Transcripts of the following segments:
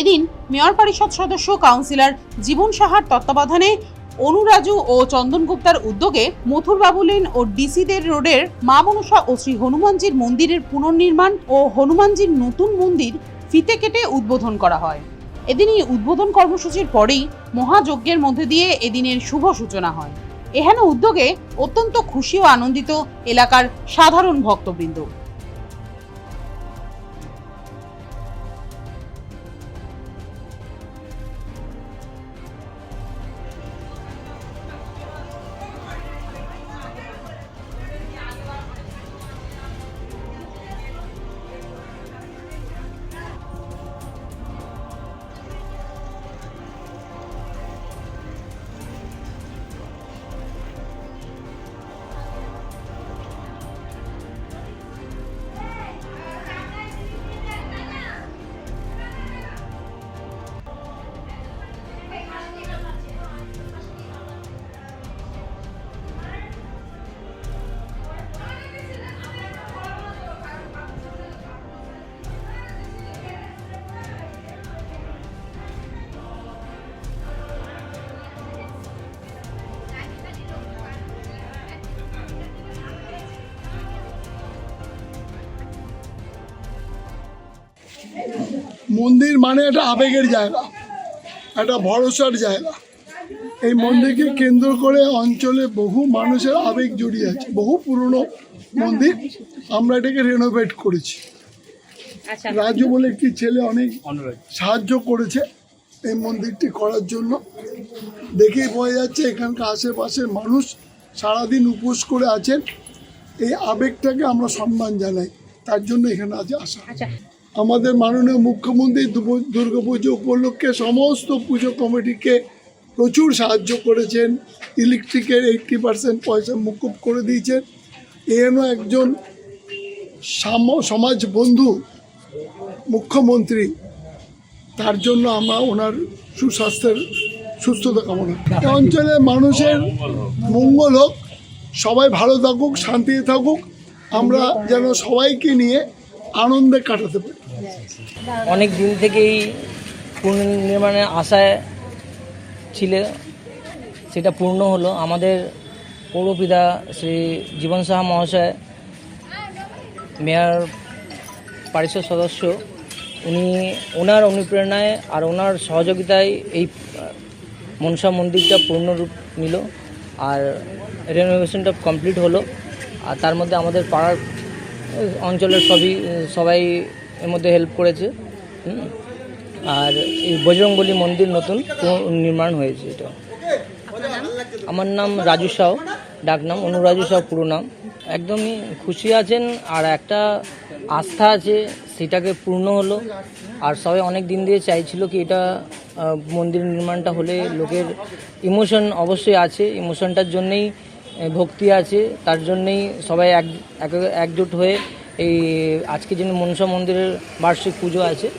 এদিন মেয়র পরিষদ সদস্য কাউন্সিলর জীবন সাহার তত্ত্বাবধানে অনুরাজু ও চন্দন গুপ্তার উদ্যোগে মথুরবাবু লেন ও ডিসিদের রোডের মা মনসা ও শ্রী হনুমানজির মন্দিরের পুনর্নির্মাণ ও হনুমানজির নতুন মন্দির ফিতে কেটে উদ্বোধন করা হয়। এদিন এই উদ্বোধন কর্মসূচির পরেই মহাযজ্ঞের মধ্যে দিয়ে এদিনের শুভ সূচনা হয়। এহেন উদ্যোগে অত্যন্ত খুশি ও আনন্দিত এলাকার সাধারণ ভক্তবৃন্দ। মন্দির মানে একটা আবেগের জায়গা একটা ভরসার জায়গা। এই মন্দিরকে কেন্দ্র করে অঞ্চলে বহু মানুষের আবেগ জড়িয়ে আছে বহু পুরনো মন্দির আমরা এটাকে রেনোভেট করেছি। আচ্ছা। রাজু বলে একটি ছেলে অনেক সাহায্য করেছে এই মন্দিরটি করার জন্য। দেখেই বোঝা যাচ্ছে এখানকার আশেপাশের মানুষ সারাদিন উপোস করে আছেন। এই আবেগটাকে আমরা সম্মান জানাই তার জন্য এখানে আজ আসা। আচ্ছা আমাদের মাননীয় মুখ্যমন্ত্রী দুর্গা- পুজো উপলক্ষে সমস্ত পুজো কমিটিকে প্রচুর সাহায্য করেছেন। ইলেকট্রিকের এইট্টি পার্সেন্ট পয়সা মুকুব করে দিয়েছেন। এনও একজন সাম- সমাজ বন্ধু মুখ্যমন্ত্রী, তার জন্য আমরা ওনার সুস্বাস্থ্যের সুস্থতা কামনা এই অঞ্চলের মানুষের মঙ্গল হোক, সবাই ভালো থাকুক, শান্তিতে থাকুক। আমরা যেন সবাইকে নিয়ে আনন্দে কাটাতে পারি। অনেক দিন থেকেই পুনর্নির্মাণের আশায় ছিল, সেটা পূর্ণ হলো। আমাদের পৌরপিতা শ্রী জীবন সাহা মহাশয়, মেয়র, পরিষদ সদস্য, উনি ওনার অনুপ্রেরণায় আর ওনার সহযোগিতায় এই মনসা মন্দিরটা পূর্ণরূপ নিল। আর রেনোভেশনটা কমপ্লিট হলো। আর তার মধ্যে আমাদের পাড়ার অঞ্চলের সবই, সবাই এর মধ্যে হেল্প করেছে আর এই বজরংবলী মন্দির নতুন নির্মাণ হয়েছে এটা। আমার নাম রাজু সাউ, ডাক নাম অনুরাজু সাউ, পুরো নাম। একদমই খুশি আছেন, আর একটা আস্থা আছে, সেটাকে পূর্ণ হলো। আর সবাই অনেক দিন দিয়ে চাইছিল কি এটা মন্দির নির্মাণটা হলে লোকের ইমোশন অবশ্যই আছে। ইমোশনটার জন্যেই ভক্তি আছে। তার জন্যেই সবাই এক, এক- একজোট হয়ে এই আজকে যিনি মনসা মন্দিরের বার্ষিক পুজো আছে।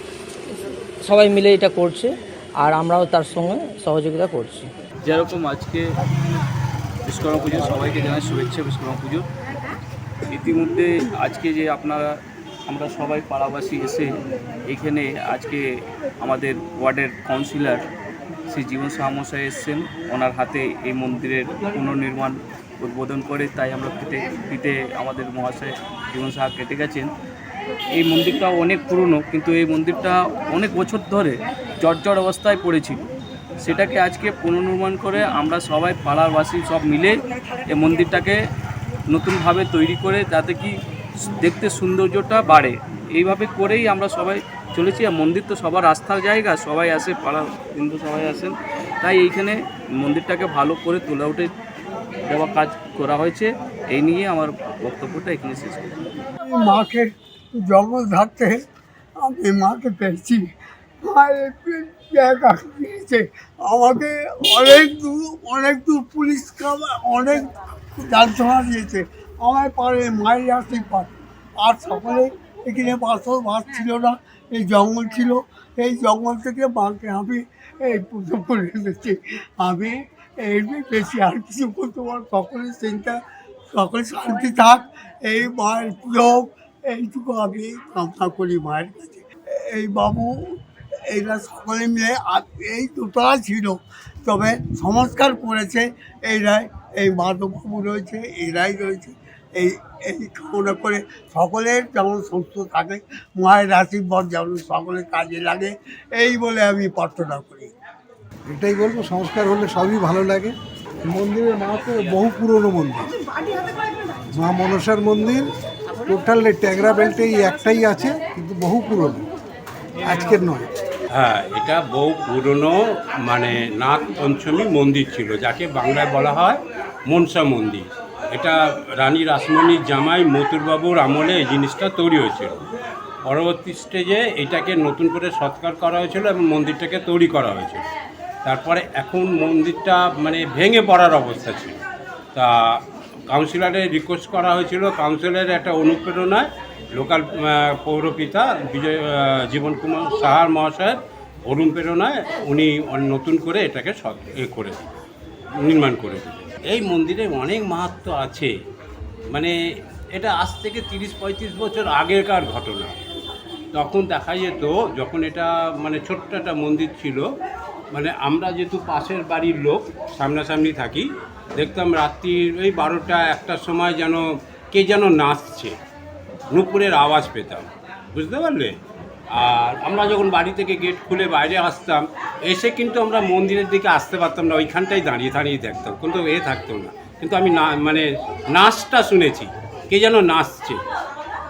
সবাই মিলে এটা করছে আর আমরাও তার সঙ্গে সহযোগিতা করছি। যেরকম আজকে বিশ্বকর্মা পুজো, সবাইকে জানাই শুভেচ্ছা বিশ্বকর্মা পুজো। ইতিমধ্যে আজকে যে আপনারা, আমরা সবাই পাড়াবাসী এসে এখানে আজকে আমাদের ওয়ার্ডের কাউন্সিলর শ্রী জীবন সাহামশাই এসছেন। ওনার হাতে এই মন্দিরের পুনর্নির্মাণ উদ্বোধন করে, তাই আমরা ফিতে ফিতে আমাদের মহাশয় জীবন সাহা কেটে গেছেন। এই মন্দিরটা অনেক পুরনো, কিন্তু এই মন্দিরটা অনেক বছর ধরে জর্জর অবস্থায় পড়েছিল। সেটাকে আজকে পুনর্নির্মাণ করে আমরা সবাই, পাড়াবাসী সব মিলে এই মন্দিরটাকে নতুনভাবে তৈরি করে, যাতে কি দেখতে সৌন্দর্যটা বাড়ে। এইভাবে করেই আমরা সবাই চলেছি, আর মন্দির তো সবার আস্থার জায়গা, সবাই আসে পাড়া হিন্দু সবাই আসেন। তাই এইখানে মন্দিরটাকে ভালো করে তোলা উঠে দেওয়া কাজ করা হয়েছে, এই নিয়ে আমার বক্তব্যটা এখানে শেষ করছি। মাকে থাকতে আমি মাকে পেয়েছি। আমাকে অনেক দূর অনেক দূর পুলিশ অনেক যন্ত্রণা দিয়েছে। আমার পারে, মায়ের আশীর্বাদ আর সকলে এখানে পাথর ভাত ছিল না, এই জঙ্গল ছিল। এই জঙ্গল থেকে মাকে আমি এই পুজো করে এসেছি আমি এর বেশি, আর কিছু বলতে পারব সকলের চিন্তা, সকলে শান্তি থাক। এই মায়ের প্রিয়, এইটুকু আমি কামনা করি মায়ের কাছে। এই বাবু এইরা সকলে মিলে এই দুতলা ছিল, তবে সংস্কার করেছে। এইরাই এই মাধববাবু রয়েছে, এরাই রয়েছে। এই এই কামনা করে সকলের যেমন সুস্থ থাকে, মায়ের আশীর্বাদ যেমন সকলের কাজে লাগে, এই বলে আমি প্রার্থনা করি। এটাই বলব, সংস্কার হলে সবই ভালো লাগে। মন্দিরের মাহাত্ম বহু পুরনো মন্দির। মা মনসার মন্দির, টোটাল ট্যাংরা বেল্টে এই একটাই আছে, কিন্তু বহু পুরনো। আজকের নয়। হ্যাঁ এটা বহু পুরনো মানে নাগ পঞ্চমী মন্দির ছিল, যাকে বাংলায় বলা হয় মনসা মন্দির। এটা রানী রাসমণির জামাই মতুরবাবুর আমলে এই জিনিসটা তৈরি হয়েছিল। পরবর্তী স্টেজে এটাকে নতুন করে সৎকার করা হয়েছিল এবং মন্দিরটাকে তৈরি করা হয়েছিল। তারপরে এখন মন্দিরটা মানে ভেঙে পড়ার অবস্থা ছিল। তা কাউন্সিলরে রিকোয়েস্ট করা হয়েছিল। কাউন্সিলরের একটা অনুপ্রেরণায় লোকাল পৌরপিতা বিজয় জীবন কুমার সাহার মহাশয়ের অনুপ্রেরণায় উনি নতুন করে এটাকে এ করে নির্মাণ করে এই মন্দিরে অনেক মাহাত্ম আছে। মানে এটা আজ থেকে তিরিশ, পঁয়ত্রিশ বছর আগেকার ঘটনা। তখন দেখা যেত যখন এটা মানে ছোট্ট একটা মন্দির ছিল মানে আমরা যেহেতু পাশের বাড়ির লোক, সামনাসামনি থাকি, দেখতাম রাত্রির ওই বারোটা একটার সময় যেন কে যেন নাচছে। নুপুরের আওয়াজ পেতাম, বুঝতে পারলে? আর আমরা যখন বাড়ি থেকে গেট খুলে বাইরে আসতাম, এসে কিন্তু আমরা মন্দিরের দিকে আসতে পারতাম না, ওইখানটাই দাঁড়িয়ে দাঁড়িয়ে দেখতাম, কিন্তু এ থাকতো না। কিন্তু আমি না মানে নাচটা শুনেছি, কে যেন নাচছে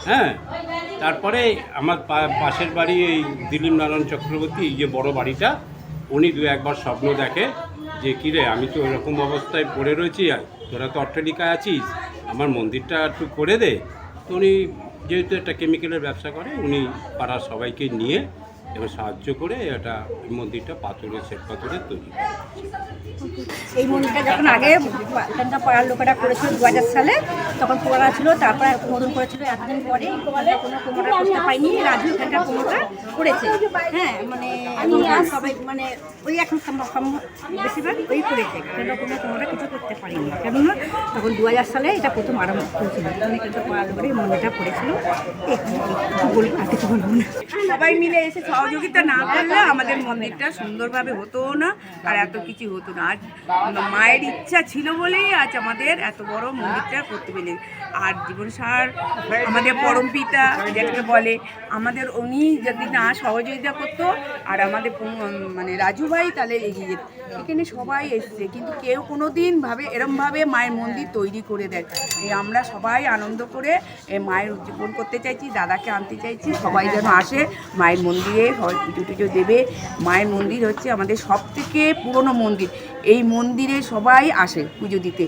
হ্যাঁ? তারপরে আমার পাশের বাড়ি এই দিলীপ নারায়ণ চক্রবর্তী, এই যে বড় বাড়িটা উনি দু একবার স্বপ্ন দেখে যে, কিরে, আমি তো এরকম অবস্থায় পড়ে রয়েছি, আর তোরা তো অট্টালিকায় আছিস, আমার মন্দিরটা একটু করে দে। তো উনি যেহেতু একটা কেমিক্যালের ব্যবসা করে, উনি পাড়ার সবাইকে নিয়ে এবং সাহায্য করে এটা মন্দিরটা পাথরের শ্বেত পাথরের তৈরি এই মন্দিরটা যখন আগে পাড়ার লোকেরা করেছিল দু হাজার সালে, তখন পুরোনো ছিল, তারপরে নতুন করেছিল এতদিন পরে কোনো কোমরটা করতে পাইনি রাজু এখানকার কোমরটা করেছে। হ্যাঁ মানে সবাই মানে ওই এখন বেশিরভাগ ওই করেছে এখানকার কোনো কোমরটা কিছু করতে পারিনি। কেননা তখন দু হাজার সালে এটা প্রথম আরম্ভ করেছিল তখন এখানকার পাড়ার এই মন্দিরটা করেছিল। এই কিছু বলব না। সবাই মিলে এসে সহযোগিতা না করলে আমাদের মন্দিরটা সুন্দরভাবে হতো না, আর এত কিছু হতো না। আজ মায়ের ইচ্ছা ছিল বলেই আজ আমাদের এত বড় মন্দিরটা করতে পেরে আর জীবন সার, আমাদের পরম পিতা যেটাকে বলে, আমাদের উনি যদি না সহযোগিতা করতো, আর আমাদের মানে রাজু ভাই তাহলে এগিয়ে যেত। এখানে সবাই এসছে, কিন্তু কেউ কোনো দিন ভাবে, এরমভাবে মায়ের মন্দির তৈরি করে দেয়। এই আমরা সবাই আনন্দ করে মায়ের উদযাপন করতে চাইছি, দাদাকে আনতে চাইছি, সবাই যেন আসে মায়ের মন্দিরে। সবাই পুজো টুজো দেবে। মায়ের মন্দির হচ্ছে আমাদের সব থেকে পুরনো মন্দির। এই মন্দিরে সবাই আসে পুজো দিতে।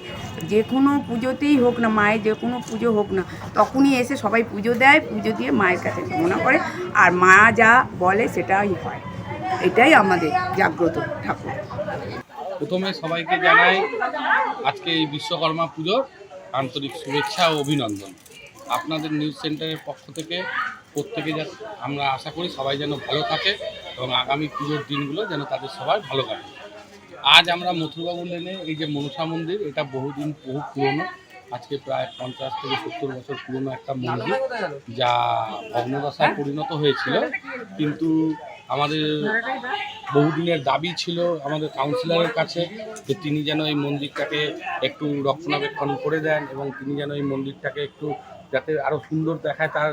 যে কোনো পুজোতেই হোক না, মায়ের যে কোনো পুজো হোক না, তখনই এসে সবাই পুজো দেয়, পুজো দিয়ে মায়ের কাছে কামনা করে। আর মা যা বলে সেটাই হয়। এটাই আমাদের জাগ্রত ঠাকুর। প্রথমে সবাইকে জানাই, আজকে এই বিশ্বকর্মা পুজোর আন্তরিক শুভেচ্ছা ও অভিনন্দন। আপনাদের নিউজ সেন্টারের পক্ষ থেকে প্রত্যেকে যা আমরা আশা করি সবাই যেন ভালো থাকে এবং আগামী পুজোর দিনগুলো যেন তাদের সবাই ভালো কাটে। আজ আমরা মথুরবাবু লেনে এই যে মনসা মন্দির, এটা বহুদিন বহু পুরনো, আজকে প্রায় পঞ্চাশ থেকে সত্তর বছর পুরনো একটা মন্দির যা ভগ্নদশায় পরিণত হয়েছিল। কিন্তু আমাদের বহুদিনের দাবি ছিল আমাদের কাউন্সিলরের কাছে যে তিনি যেন এই মন্দিরটাকে একটু রক্ষণাবেক্ষণ করে দেন এবং তিনি যেন এই মন্দিরটাকে একটু যাতে আরও সুন্দর দেখায় তার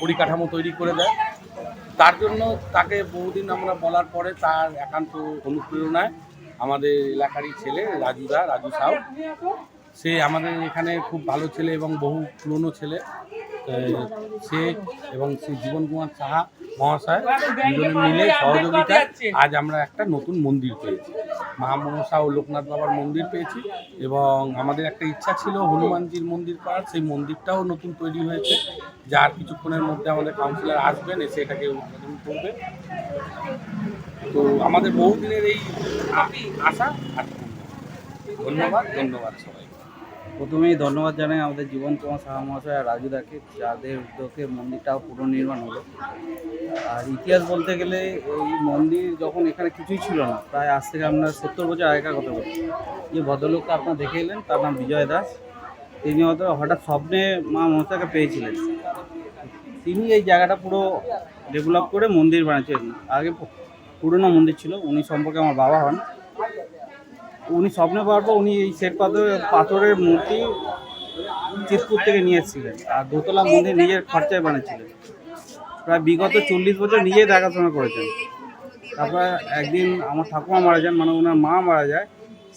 পরিকাঠামো তৈরি করে দেয়। তার জন্য তাকে বহুদিন আমরা বলার পরে তার একান্ত অনুপ্রেরণায় আমাদের এলাকারই ছেলে রাজুদা, রাজু সাউ। সে আমাদের এখানে খুব ভালো ছেলে এবং বহু পুরনো ছেলে। সে এবং শ্রী জীবন কুমার সাহা মহাশয় দুজনে মিলে সহযোগিতায় আজ আমরা একটা নতুন মন্দির পেয়েছি। মা মনসা ও লোকনাথ বাবার মন্দির পেয়েছি এবং আমাদের একটা ইচ্ছা ছিল হনুমানজির মন্দির করার সেই মন্দিরটাও নতুন তৈরি হয়েছে, যার কিছুক্ষণের মধ্যে আমাদের কাউন্সিলর আসবেন, এসে এটাকে উদ্বোধন করবে। তো আমাদের বহুদিনের এই আশা, আর ধন্যবাদ। ধন্যবাদ সবাই প্রথমেই ধন্যবাদ জানাই আমাদের জীবন কুমার সাহা মহাশয় আর রাজুদাকে, যাদের উদ্যোগে মন্দিরটাও পুনর্নির্মাণ হলো। আর ইতিহাস বলতে গেলে এই মন্দির যখন এখানে কিছুই ছিল না, প্রায় আজ থেকে আপনার সত্তর বছর আগেকার কথা বলছি যে ভদ্রলোককে আপনার দেখে এলেন, তার নাম বিজয় দাস। তিনি হয়তো হঠাৎ স্বপ্নে মা মনসাকে পেয়েছিলেন। তিনি এই জায়গাটা পুরো ডেভেলপ করে মন্দির বানিয়েছেন আগে পুরনো মন্দির ছিল, উনি সম্পর্কে আমার বাবা হন। উনি স্বপ্নে পর উনি এই শ্বেত পাথর পাথরের মূর্তি চিতপুর থেকে নিয়ে এসেছিলেন। আর দোতলা মন্দির নিজের খরচায় বানিয়েছিলেন। প্রায় বিগত চল্লিশ বছর নিজেই দেখাশোনা করেছেন। তারপরে একদিন আমার ঠাকুমা মারা যান মানে ওনার মা মারা যায়,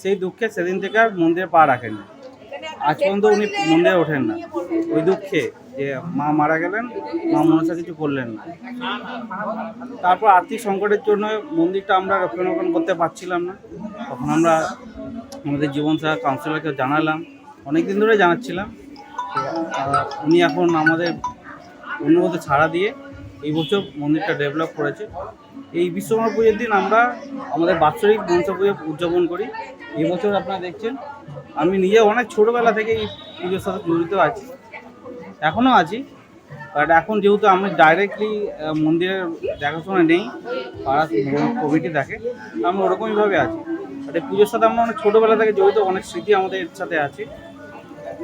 সেই দুঃখে সেদিন থেকে আর মন্দিরে পা রাখেননি। আজ পর্যন্ত উনি মন্দিরে ওঠেন না। ওই দুঃখে যে মা মারা গেলেন, মা মনসা কিছু করলেন না। তারপর আর্থিক সংকটের জন্য মন্দিরটা আমরা রক্ষণাবেক্ষণ করতে পারছিলাম না। তখন আমরা আমাদের জীবন সাহা কাউন্সিলরকে জানালাম। অনেক দিন ধরে জানাচ্ছিলাম। উনি এখন আমাদের অনুরোধ ছাড়া দিয়ে এই বছর মন্দিরটা ডেভেলপ করেছে। এই বিশ্বকর্মা পুজোর দিন আমরা আমাদের বাৎসরিক মনসা পুজো উদযাপন করি। এই বছর আপনারা দেখছেন, আমি নিজে অনেক ছোটোবেলা থেকে এই পুজোর সাথে জড়িত আছি। এখনও আছি বাট এখন যেহেতু আমি ডাইরেক্টলি মন্দিরের দেখাশোনা নেই, পাড়া কমিটি দেখে আমরা ওরকমইভাবে আছি। বাট এই পুজোর সাথে আমরা অনেক ছোটোবেলা থেকে জড়িত, অনেক স্মৃতি আমাদের সাথে আছে।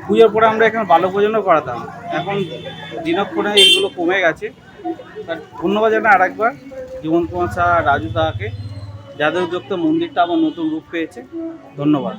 পুজোর পরে আমরা এখানে বাল্য ভোজনও করাতাম। এখন দিনক্ষণে এইগুলো কমে গেছে। আর ধন্যবাদ জানাই আরেকবার জীবন কুমার শাহ রাজু দাকে, যাদের উদ্যোক্তা মন্দিরটা আবার নতুন রূপ পেয়েছে। ধন্যবাদ।